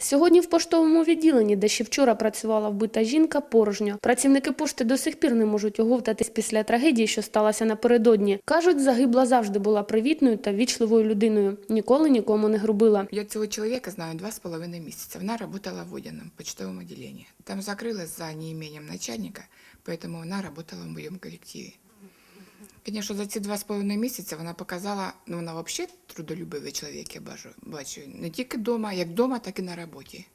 Сьогодні в поштовому відділенні, де ще вчора працювала вбита жінка, порожньо. Працівники пошти до сих пір не можуть оговтатись після трагедії, що сталася напередодні. Кажуть, загибла завжди була привітною та вічливою людиною. Ніколи нікому не грубила. Я цього чоловіка знаю два з половиною місяці. Вона працювала в Водяному почтовому відділенні. Там закрилась за неимением начальника, поэтому вона працювала в моєму колективі. Звісно, за ці два з половиною місяці вона показала, ну вона взагалі трудолюбивий чоловік, я бачу, бачу. Не тільки вдома, як вдома, так і на роботі.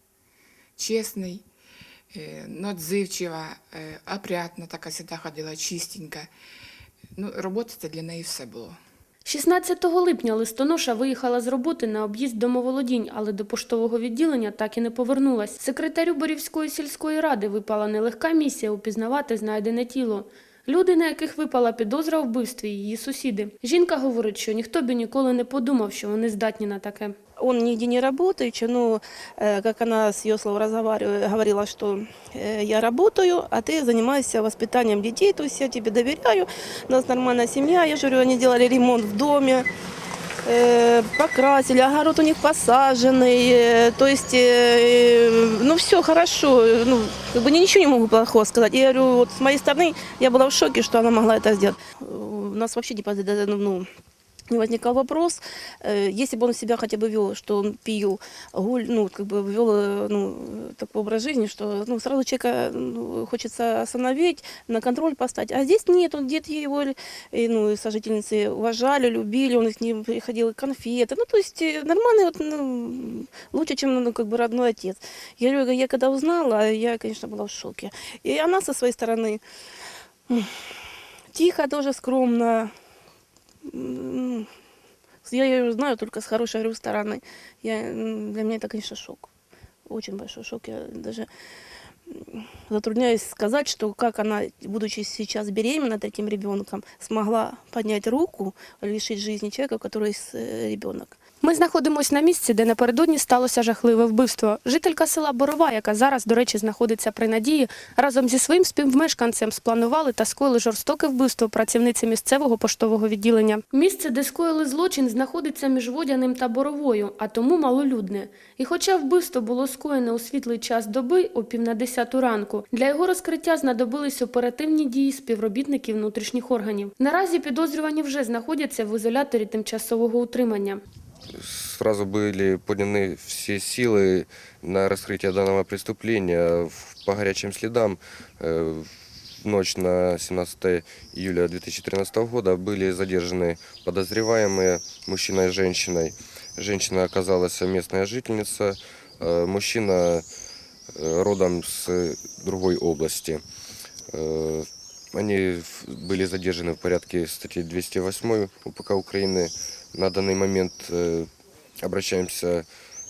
Чесний, е, ну, е, опрятна, така завжди ходила, чистенька. Ну, робота це для неї все було. 16 липня листоноша виїхала з роботи на об'їзд домоволодінь, але до поштового відділення так і не повернулась. Секретарю Борівської сільської ради випала нелегка місія упізнавати знайдене тіло. Люди, на яких випала підозра у вбивстві, її сусіди. Жінка говорить, що ніхто б і ніколи не подумав, що вони здатні на таке. Он нигде не работающий, но, э, как она с ее слов разговаривала, говорила, что э, я работаю, а ты занимаешься воспитанием детей, то есть я тебе доверяю, у нас нормальная семья, я же говорю, они делали ремонт в доме, э, покрасили, огород у них посаженный, э, то есть, э, ну все хорошо, ну, как бы ничего не могу плохого сказать. Я говорю, вот с моей стороны я была в шоке, что она могла это сделать. У нас вообще не, под- ну, не возникал вопрос, э, если бы он себя хотя бы вел, что он пил, гуль, ну, как бы вел э, ну, такой образ жизни, что ну, сразу человека ну, хочется остановить, на контроль поставить. А здесь нет, он дед его, и, ну, сожительницы уважали, любили, он к ним приходил конфеты. Ну, то есть э, нормальный, вот, ну, лучше, чем ну, как бы родной отец. Я говорю, я когда узнала, я, конечно, была в шоке. И она со своей стороны тихо, тоже скромно, Я ее знаю только с хорошей стороны. Я, для меня это, конечно, шок. Очень большой шок. Я даже затрудняюсь сказать, что как она, будучи сейчас беременна таким ребенком, смогла поднять руку, лишить жизни человека, у которого э, ребенок. Ми знаходимося на місці, де напередодні сталося жахливе вбивство. Жителька села Борова, яка зараз, до речі, знаходиться при надії, разом зі своїм співмешканцем спланували та скоїли жорстоке вбивство працівниці місцевого поштового відділення. Місце, де скоїли злочин, знаходиться між Водяним та Боровою, а тому малолюдне. І хоча вбивство було скоєне у світлий час доби о пів на десяту ранку, для його розкриття знадобились оперативні дії співробітників внутрішніх органів. Наразі підозрювані вже знаходяться в ізоляторі тимчасового утримання. Сразу были подняты все силы на раскрытие данного преступления. В- По горячим следам э, в ночь на 17 июля 2013 года были задержаны подозреваемые мужчина и женщиной. Женщина оказалась местная жительница, э, мужчина э, родом с другой области. Э, Они в- были задержаны в порядке статьи 208 УПК Украины. На данный момент э, обращаемся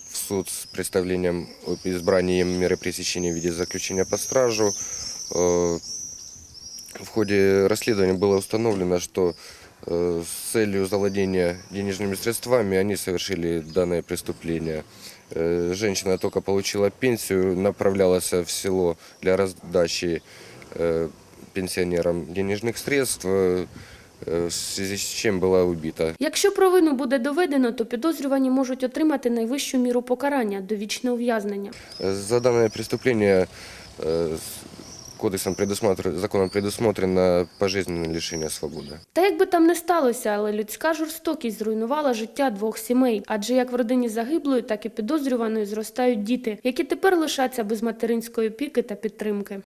в суд с представлением об избрании меры пресечения в виде заключения под стражу. Э, В ходе расследования было установлено, что э, с целью завладения денежными средствами они совершили данное преступление. Э, Женщина только получила пенсию, направлялась в село для раздачи э, пенсионерам денежных средств, э, э, в связи с чем была убита. Якщо провину буде доведено, то підозрювані можуть отримати найвищу міру покарання довічне ув'язнення. Э, За данное преступление э, с- кодексом предусмотрено, законом предусмотрено пожизненное лишение свободы. Та як би там не сталося, але людська жорстокість зруйнувала життя двох сімей. Адже як в родині загиблої, так і підозрюваної зростають діти, які тепер лишаться без материнської опіки та підтримки.